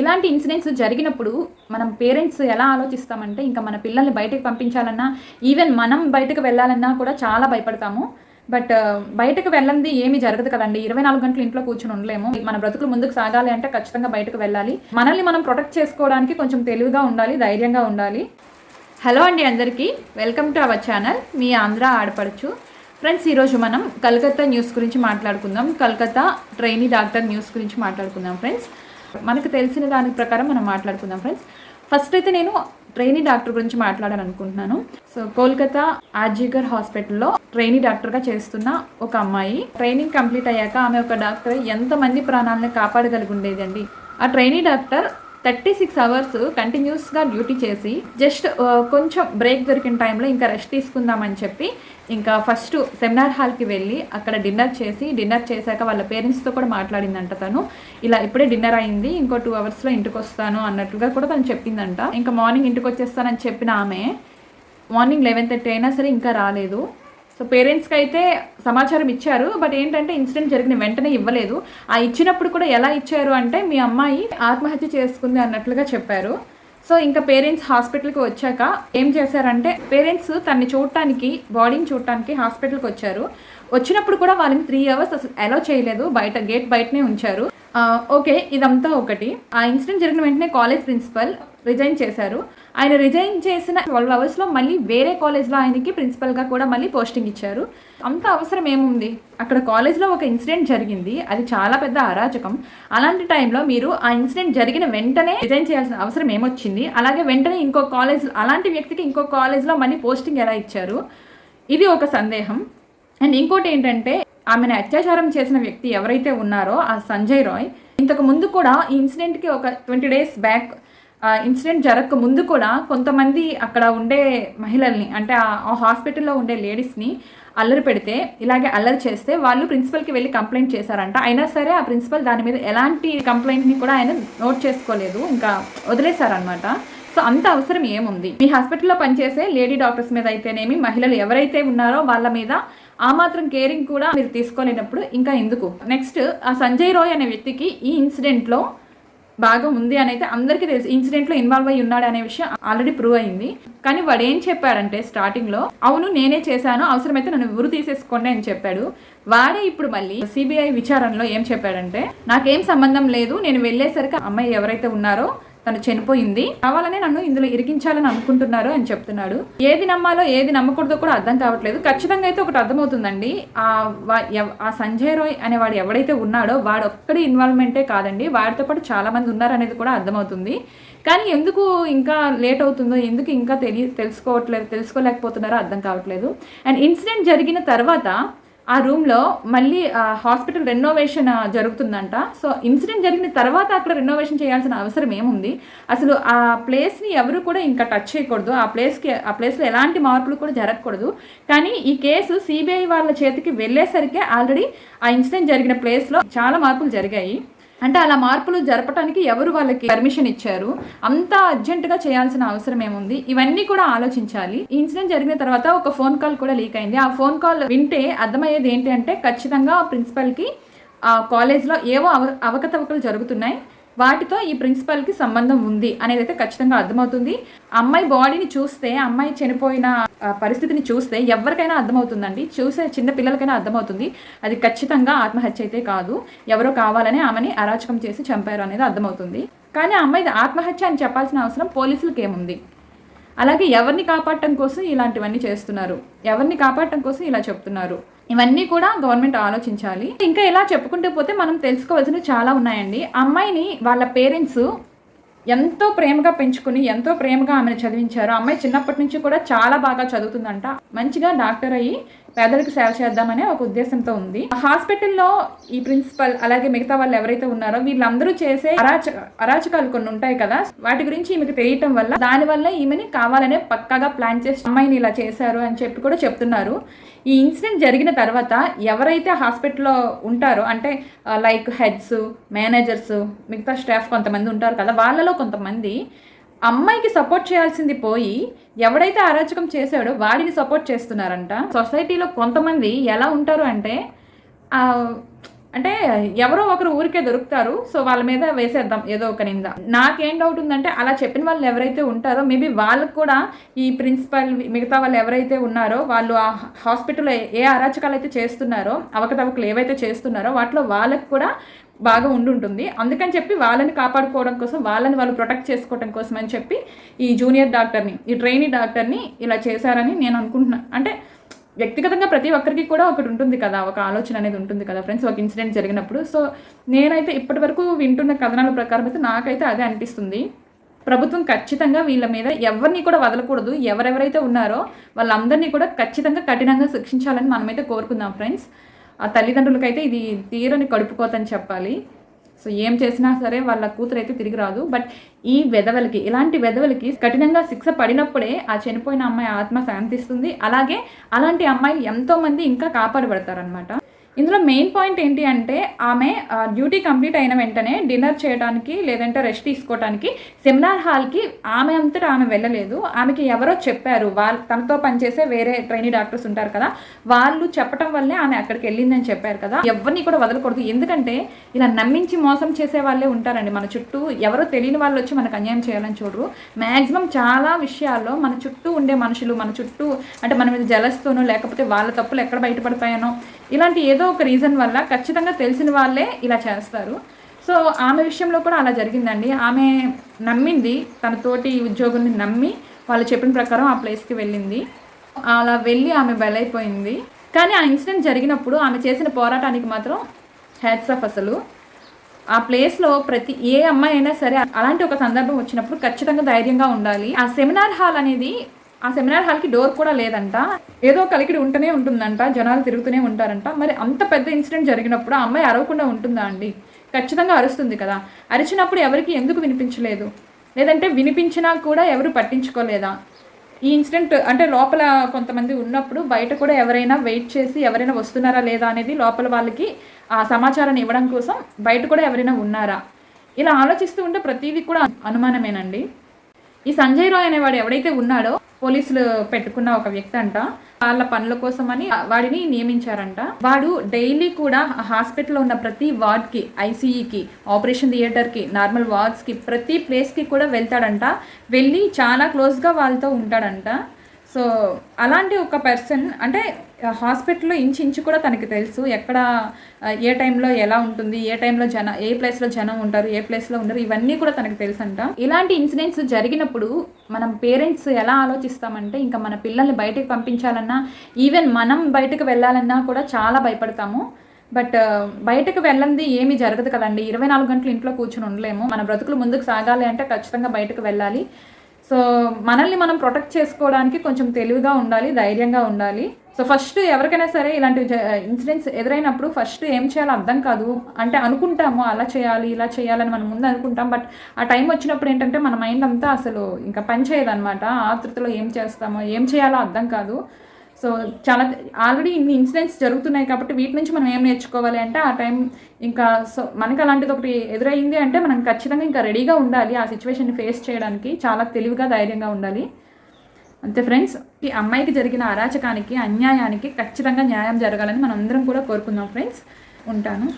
ఇలాంటి ఇన్సిడెంట్స్ జరిగినప్పుడు మనం పేరెంట్స్ ఎలా ఆలోచిస్తామంటే ఇంకా మన పిల్లల్ని బయటకు పంపించాలన్నా ఈవెన్ మనం బయటకు వెళ్ళాలన్నా కూడా చాలా భయపడతాము. బట్ బయటకు వెళ్ళంది ఏమీ జరగదు కదండి. ఇరవై నాలుగు గంటలు ఇంట్లో కూర్చొని ఉండలేము. మన బ్రతుకులు ముందుకు సాగాలి అంటే ఖచ్చితంగా బయటకు వెళ్ళాలి. మనల్ని మనం ప్రొటెక్ట్ చేసుకోవడానికి కొంచెం తెలివిగా ఉండాలి ధైర్యంగా ఉండాలి. హలో అండి అందరికీ. Welcome to our channel. మీ ఆంధ్ర ఆడపడచ్చు ఫ్రెండ్స్ ఈరోజు మనం కలకత్తా న్యూస్ గురించి మాట్లాడుకుందాం. కలకత్తా ట్రైనీ డాక్టర్ న్యూస్ గురించి మాట్లాడుకుందాం ఫ్రెండ్స్. మనకు తెలిసిన దాని ప్రకారం మనం మాట్లాడుకుందాం ఫ్రెండ్స్ ఫస్ట్ అయితే నేను ట్రైనీ డాక్టర్ గురించి మాట్లాడాలనుకుంటున్నాను. సో కోల్కతా ఆర్జీగర్ హాస్పిటల్లో ట్రైనీ డాక్టర్గా చేస్తున్న ఒక అమ్మాయి. ట్రైనింగ్ కంప్లీట్ అయ్యాక ఆమె ఒక డాక్టర్. ఎంతమంది ప్రాణాలను కాపాడగలిగి ఉండేదండి? ఆ trainee doctor thirty six hours కంటిన్యూస్గా డ్యూటీ చేసి జస్ట్ కొంచెం బ్రేక్ దొరికిన టైంలో ఇంకా రెస్ట్ తీసుకుందామని చెప్పి ఇంకా ఫస్ట్ సెమినార్ హాల్కి వెళ్ళి అక్కడ డిన్నర్ చేసి డిన్నర్ చేశాక వాళ్ళ పేరెంట్స్తో కూడా మాట్లాడిందంట తను. ఇలా ఇప్పుడే డిన్నర్ అయింది ఇంకో టూ అవర్స్లో ఇంటికి వస్తాను అన్నట్లుగా కూడా తను చెప్పిందంట. ఇంకా మార్నింగ్ ఇంటికి వచ్చేస్తానని చెప్పిన ఆమె మార్నింగ్ లెవెన్ థర్టీ అయినా సరే ఇంకా రాలేదు. సో పేరెంట్స్కి అయితే సమాచారం ఇచ్చారు బట్ ఏంటంటే ఇన్సిడెంట్ జరిగిన వెంటనే ఇవ్వలేదు. ఆ ఇచ్చినప్పుడు కూడా ఎలా ఇచ్చారు అంటే మీ అమ్మాయి ఆత్మహత్య చేసుకుంది అన్నట్లుగా చెప్పారు. సో ఇంకా పేరెంట్స్ హాస్పిటల్కి వచ్చాక ఏం చేశారంటే పేరెంట్స్ తన్ని చూడటానికి బాడీని చూడటానికి హాస్పిటల్కి వచ్చారు. వచ్చినప్పుడు కూడా వాళ్ళని త్రీ అవర్స్ అసలు అలో చేయలేదు బయట గేట్ బయటనే ఉంచారు. ఓకే ఇదంతా ఒకటి. ఆ ఇన్సిడెంట్ జరిగిన వెంటనే కాలేజ్ ప్రిన్సిపల్ రిజైన్ చేశారు. ఆయన రిజైన్ చేసిన ట్వెల్వ్ అవర్స్లో మళ్ళీ వేరే కాలేజ్లో ఆయనకి ప్రిన్సిపల్గా కూడా మళ్ళీ పోస్టింగ్ ఇచ్చారు. అంత అవసరం ఏముంది? అక్కడ కాలేజ్లో ఒక ఇన్సిడెంట్ జరిగింది. అది చాలా పెద్ద అరాచకం. అలాంటి టైంలో మీరు ఆ ఇన్సిడెంట్ జరిగిన వెంటనే రిజైన్ చేయాల్సిన అవసరం ఏమొచ్చింది? అలాగే వెంటనే ఇంకో కాలేజ్ అలాంటి వ్యక్తికి ఇంకో కాలేజ్లో మళ్ళీ పోస్టింగ్ ఎలా ఇచ్చారు? ఇది ఒక సందేహం. అండ్ ఇంకోటి ఏంటంటే ఆమెను అత్యాచారం చేసిన వ్యక్తి ఎవరైతే ఉన్నారో ఆ సంజయ్ రాయ్ ఇంతకు ముందు కూడా ఈ ఇన్సిడెంట్కి ఒక ట్వంటీ డేస్ బ్యాక్ ఇన్సిడెంట్ జరగక ముందు కూడా కొంతమంది అక్కడ ఉండే మహిళల్ని అంటే ఆ- ఆ హాస్పిటల్లో ఉండే లేడీస్ని అల్లరి పెడితే ఇలాగే అల్లరి చేస్తే వాళ్ళు ప్రిన్సిపల్కి వెళ్ళి కంప్లైంట్ చేశారంట. అయినా సరే ఆ ప్రిన్సిపల్ దాని మీద ఎలాంటి కంప్లైంట్ని కూడా ఆయన నోట్ చేసుకోలేదు ఇంకా వదిలేశారనమాట సో అంత అవసరం ఏముంది? మీ హాస్పిటల్లో పనిచేసే లేడీ డాక్టర్స్ మీద అయితేనేమి మహిళలు ఎవరైతే ఉన్నారో వాళ్ళ మీద ఆ మాత్రం కేరింగ్ కూడా మీరు తీసుకోలేనప్పుడు ఇంకా ఎందుకు? నెక్స్ట్ ఆ సంజయ్ రాయ్ అనే వ్యక్తికి ఈ ఇన్సిడెంట్లో భాగం ఉంది అని అయితే అందరికీ తెలుసు. ఇన్సిడెంట్లో ఇన్వాల్వ్ అయ్యి ఉన్నాడు అనే విషయం ఆల్రెడీ ప్రూవ్ అయింది. కానీ వాడు ఏం చెప్పాడంటే స్టార్టింగ్లో అవును నేనే చేశాను అవసరమైతే నన్ను ఉరు తీసేసుకోండి అని చెప్పాడు. వాడే ఇప్పుడు మళ్ళీ సిబిఐ విచారణలో ఏం చెప్పాడంటే నాకేం సంబంధం లేదు నేను వెళ్ళేసరికి అమ్మాయి ఎవరైతే ఉన్నారో తను చనిపోయింది. కావాలనే నన్ను ఇందులో ఇరికించాలని అనుకుంటున్నారు అని చెప్తున్నాడు. ఏది నమ్మాలో ఏది నమ్మకూడదో కూడా అర్థం కావట్లేదు. ఖచ్చితంగా అయితే ఒకటి అర్థమవుతుందండి. ఆ సంజయ్ రాయ్ అనే వాడు ఎవడైతే ఉన్నాడో వాడు ఒక్కడి ఇన్వాల్వ్మెంటే కాదండి. వాడితో పాటు చాలా మంది ఉన్నారనేది కూడా అర్థమవుతుంది. కానీ ఎందుకు ఇంకా లేట్ అవుతుందో ఎందుకు ఇంకా తెలియ తెలుసుకోవట్లేదు తెలుసుకోలేకపోతున్నారో అర్థం కావట్లేదు. అండ్ ఇన్సిడెంట్ జరిగిన తర్వాత ఆ రూమ్లో మళ్ళీ హాస్పిటల్ రెనోవేషన్ జరుగుతుందంట. సో ఇన్సిడెంట్ జరిగిన తర్వాత అక్కడ రెనోవేషన్ చేయాల్సిన అవసరం ఏముంది? అసలు ఆ ప్లేస్ని ఎవరు కూడా ఇంకా టచ్ చేయకూడదు. ఆ ప్లేస్కి ఆ ప్లేస్లో ఎలాంటి మార్పులు కూడా జరగకూడదు. కానీ ఈ కేసు సిబిఐ వాళ్ళ చేతికి వెళ్ళేసరికి ఆల్రెడీ ఆ ఇన్సిడెంట్ జరిగిన ప్లేస్లో చాలా మార్పులు జరిగాయి. అంటే అలా మార్పులు జరపడానికి ఎవరు వాళ్ళకి పర్మిషన్ ఇచ్చారు? అంత అర్జెంటుగా చేయాల్సిన అవసరం ఏముంది? ఇవన్నీ కూడా ఆలోచించాలి. ఈ ఇన్సిడెంట్ జరిగిన తర్వాత ఒక ఫోన్ కాల్ కూడా లీక్ అయింది. ఆ ఫోన్ కాల్ వింటే అర్థమయ్యేది ఏంటి అంటే ఖచ్చితంగా ప్రిన్సిపల్కి ఆ కాలేజ్లో ఏవో అవ అవకతవకలు జరుగుతున్నాయి. వాటితో ఈ ప్రిన్సిపల్కి సంబంధం ఉంది అనేది అయితే ఖచ్చితంగా అర్థమవుతుంది. అమ్మాయి బాడీని చూస్తే అమ్మాయి చనిపోయిన ఆ, పరిస్థితిని చూస్తే ఎవరికైనా అర్థమవుతుందండి. చూసే చిన్న పిల్లలకైనా అర్థమవుతుంది. అది ఖచ్చితంగా ఆత్మహత్య అయితే కాదు. ఎవరో కావాలనే ఆమెని అరాచకం చేసి చంపారు అనేది అర్థమవుతుంది. కానీ ఆ అమ్మాయి ఆత్మహత్య అని చెప్పాల్సిన అవసరం పోలీసులకు ఏముంది? అలాగే ఎవరిని కాపాడటం కోసం ఇలాంటివన్నీ చేస్తున్నారు? ఎవరిని కాపాడటం కోసం ఇలా చెప్తున్నారు? ఇవన్నీ కూడా గవర్నమెంట్ ఆలోచించాలి. ఇంకా ఇలా చెప్పుకుంటూ పోతే మనం తెలుసుకోవాల్సినవి చాలా ఉన్నాయండి. అమ్మాయిని వాళ్ళ పేరెంట్స్ ఎంతో ప్రేమగా పెంచుకుని ఎంతో ప్రేమగా ఆమెను చదివించారు. అమ్మాయి చిన్నప్పటి నుంచి కూడా చాలా బాగా చదువుతుందంట. మంచిగా డాక్టర్ అయ్యి పేదలకు సేవ చేద్దామనే ఒక ఉద్దేశంతో ఉంది. ఆ హాస్పిటల్లో ఈ ప్రిన్సిపల్ అలాగే మిగతా వాళ్ళు ఎవరైతే ఉన్నారో వీళ్ళందరూ చేసే అరాచక అరాచకాలు కొన్ని ఉంటాయి కదా. వాటి గురించి ఈమెకు తెలియటం వల్ల దాని వల్ల ఈమెని కావాలనే పక్కాగా ప్లాన్ చేసి అమ్మాయిని ఇలా చేశారు అని చెప్పి కూడా చెప్తున్నారు. ఈ ఇన్సిడెంట్ జరిగిన తర్వాత ఎవరైతే హాస్పిటల్లో ఉంటారో అంటే లైక్ హెడ్స్ మేనేజర్స్ మిగతా స్టాఫ్ కొంతమంది ఉంటారు కదా వాళ్ళలో కొంతమంది అమ్మాయికి సపోర్ట్ చేయాల్సింది పోయి ఎవడైతే అరాచకం చేశాడో వాడిని సపోర్ట్ చేస్తున్నారంట. సొసైటీలో కొంతమంది ఎలా ఉంటారు అంటే అంటే ఎవరో ఒకరు ఊరికే దొరుకుతారు సో వాళ్ళ మీద వేసేద్దాం ఏదో ఒక నింద. నాకేం డౌట్ ఉందంటే అలా చెప్పిన వాళ్ళు ఎవరైతే ఉంటారో మేబీ వాళ్ళకు కూడా ఈ ప్రిన్సిపల్ మిగతా వాళ్ళు ఎవరైతే ఉన్నారో వాళ్ళు ఆ హాస్పిటల్లో ఏ అరాచకాలు అయితే చేస్తున్నారో అవకతవకలు ఏవైతే చేస్తున్నారో వాటిలో వాళ్ళకు కూడా బాగా ఉండుంటుంది. అందుకని చెప్పి వాళ్ళని కాపాడుకోవడం కోసం వాళ్ళని వాళ్ళు ప్రొటెక్ట్ చేసుకోవడం కోసం అని చెప్పి ఈ జూనియర్ డాక్టర్ని ఈ ట్రైనీ డాక్టర్ని ఇలా చేశారని నేను అనుకుంటున్నాను అంటే వ్యక్తిగతంగా ప్రతి ఒక్కరికి కూడా ఒకటి ఉంటుంది కదా ఒక ఆలోచన అనేది ఉంటుంది కదా ఫ్రెండ్స్ ఒక ఇన్సిడెంట్ జరిగినప్పుడు. సో నేనైతే ఇప్పటి వరకు వింటున్న కథనాల ప్రకారం అయితే నాకైతే అదే అనిపిస్తుంది. ప్రభుత్వం ఖచ్చితంగా వీళ్ళ మీద ఎవరిని కూడా వదలకూడదు. ఎవరెవరైతే ఉన్నారో వాళ్ళందరినీ కూడా ఖచ్చితంగా కఠినంగా శిక్షించాలని మనమైతే కోరుకుందాం ఫ్రెండ్స్ ఆ తల్లిదండ్రులకైతే ఇది తీరని కడుపుకోతని చెప్పాలి. సో ఏం చేసినా సరే వాళ్ళ కూతురు అయితే తిరిగి రాదు. బట్ ఈ వెధవలకి ఇలాంటి వెధవలకి కఠినంగా శిక్ష పడినప్పుడే ఆ చనిపోయిన అమ్మాయి ఆత్మ శాంతిస్తుంది. అలాగే అలాంటి అమ్మాయిలు ఎంతోమంది ఇంకా కాపాడబడతారనమాట ఇందులో మెయిన్ పాయింట్ ఏంటి అంటే ఆమె డ్యూటీ కంప్లీట్ అయిన వెంటనే డిన్నర్ చేయడానికి లేదంటే రెస్ట్ తీసుకోవడానికి సెమినార్ హాల్కి ఆమె అంతటా ఆమె వెళ్ళలేదు. ఆమెకి ఎవరో చెప్పారు వాళ్ళు తనతో పనిచేసే వేరే ట్రైనీ డాక్టర్స్ ఉంటారు కదా వాళ్ళు చెప్పడం వల్లే ఆమె అక్కడికి వెళ్ళిందని చెప్పారు కదా. ఎవరిని కూడా వదలకూడదు. ఎందుకంటే ఇలా నమ్మించి మోసం చేసే వాళ్ళే ఉంటారండి. మన చుట్టూ ఎవరో తెలియని వాళ్ళు వచ్చి మనకు అన్యాయం చేయాలని చూడరు. మ్యాక్సిమం చాలా విషయాల్లో మన చుట్టూ ఉండే మనుషులు మన చుట్టూ అంటే మన మీద జలస్తోనో లేకపోతే వాళ్ళ తప్పులు ఎక్కడ బయటపడతాయనో ఇలాంటి ఏదో ఒక రీజన్ వల్ల ఖచ్చితంగా తెలిసిన వాళ్ళే ఇలా చేస్తారు. సో ఆమె విషయంలో కూడా అలా జరిగిందండి. ఆమె నమ్మింది తన తోటి ఉద్యోగుల్ని నమ్మి వాళ్ళు చెప్పిన ప్రకారం ఆ ప్లేస్కి వెళ్ళింది. అలా వెళ్ళి ఆమె బలైపోయింది. కానీ ఆ ఇన్సిడెంట్ జరిగినప్పుడు ఆమె చేసిన పోరాటానికి మాత్రం హ్యాట్స్ ఆఫ్ అసలు. ఆ ప్లేస్లో ప్రతి ఏ అమ్మాయి అయినా సరే అలాంటి ఒక సందర్భం వచ్చినప్పుడు ఖచ్చితంగా ధైర్యంగా ఉండాలి. ఆ సెమినార్ హాల్ అనేది ఆ సెమినార్ హాల్కి డోర్ కూడా లేదంట. ఏదో కలికిడి ఉంటూనే ఉంటుందంట. జనాలు తిరుగుతూనే ఉంటారంట. మరి అంత పెద్ద ఇన్సిడెంట్ జరిగినప్పుడు ఆ అమ్మాయి అరవకుండా ఉంటుందా అండి? ఖచ్చితంగా అరుస్తుంది కదా. అరిచినప్పుడు ఎవరికి ఎందుకు వినిపించలేదు? లేదంటే వినిపించినా కూడా ఎవరు పట్టించుకోలేదా? ఈ ఇన్సిడెంట్ అంటే లోపల కొంతమంది ఉన్నప్పుడు బయట కూడా ఎవరైనా వెయిట్ చేసి ఎవరైనా వస్తున్నారా లేదా అనేది లోపల వాళ్ళకి ఆ సమాచారాన్ని ఇవ్వడం కోసం బయట కూడా ఎవరైనా ఉన్నారా? ఇలా ఆలోచిస్తూ ఉంటే ప్రతిదీ కూడా అనుమానమేనండి. ఈ సంజయ్ రాయ్ అనేవాడు ఎవడైతే ఉన్నాడో పోలీసులు పెట్టుకున్న ఒక వ్యక్తి అంట. వాళ్ళ పనుల కోసమని వాడిని నియమించారంట. వాడు డైలీ కూడా హాస్పిటల్లో ఉన్న ప్రతి వార్డ్కి ఐసీఈకి ఆపరేషన్ థియేటర్కి నార్మల్ వార్డ్స్కి ప్రతి ప్లేస్కి కూడా వెళ్తాడంట. వెళ్ళి చాలా క్లోజ్గా వాళ్ళతో ఉంటాడంట. సో అలాంటి ఒక పర్సన్ అంటే హాస్పిటల్లో ఇంచు ఇంచు కూడా తనకి తెలుసు ఎక్కడ ఏ టైంలో ఎలా ఉంటుంది ఏ టైంలో జన ఏ ప్లేస్లో జనం ఉంటారు ఏ ప్లేస్లో ఉండరు ఇవన్నీ కూడా తనకు తెలుసు అంట ఇలాంటి ఇన్సిడెంట్స్ జరిగినప్పుడు మనం పేరెంట్స్ ఎలా ఆలోచిస్తామంటే ఇంకా మన పిల్లల్ని బయటకు పంపించాలన్నా ఈవెన్ మనం బయటకు వెళ్ళాలన్నా కూడా చాలా భయపడతాము. బట్ బయటకు వెళ్ళంది ఏమి జరగదు కదండి. ఇరవై నాలుగు గంటలు ఇంట్లో కూర్చొని ఉండలేము. మన బ్రతుకులు ముందుకు సాగాలి అంటే ఖచ్చితంగా బయటకు వెళ్ళాలి. సో మనల్ని మనం ప్రొటెక్ట్ చేసుకోవడానికి కొంచెం తెలివిగా ఉండాలి ధైర్యంగా ఉండాలి. సో ఫస్ట్ ఎవరికైనా సరే ఇలాంటి ఇన్సిడెంట్స్ ఎదురైనప్పుడు ఫస్ట్ ఏం చేయాలో అర్థం కాదు. అంటే అనుకుంటాము అలా చేయాలి ఇలా చేయాలని మనం ముందు అనుకుంటాం. బట్ ఆ టైం వచ్చినప్పుడు ఏంటంటే మన మైండ్ అంతా అసలు ఇంకా పనిచేయదన్నమాట ఆతృతలో ఏం చేస్తామో ఏం చేయాలో అర్థం కాదు. సో చాలా ఆల్రెడీ ఇన్ని ఇన్సిడెంట్స్ జరుగుతున్నాయి కాబట్టి వీటి నుంచి మనం ఏం నేర్చుకోవాలి అంటే ఆ టైం ఇంకా సో మనకి అలాంటిది ఒకటి ఎదురైంది అంటే మనం ఖచ్చితంగా ఇంకా రెడీగా ఉండాలి ఆ సిచ్యువేషన్ని ఫేస్ చేయడానికి చాలా తెలివిగా ధైర్యంగా ఉండాలి. అంతే ఫ్రెండ్స్ ఈ అమ్మాయికి జరిగిన అరాచకానికి అన్యాయానికి ఖచ్చితంగా న్యాయం జరగాలని మనం అందరం కూడా కోరుకుందాం ఫ్రెండ్స్. ఉంటాను.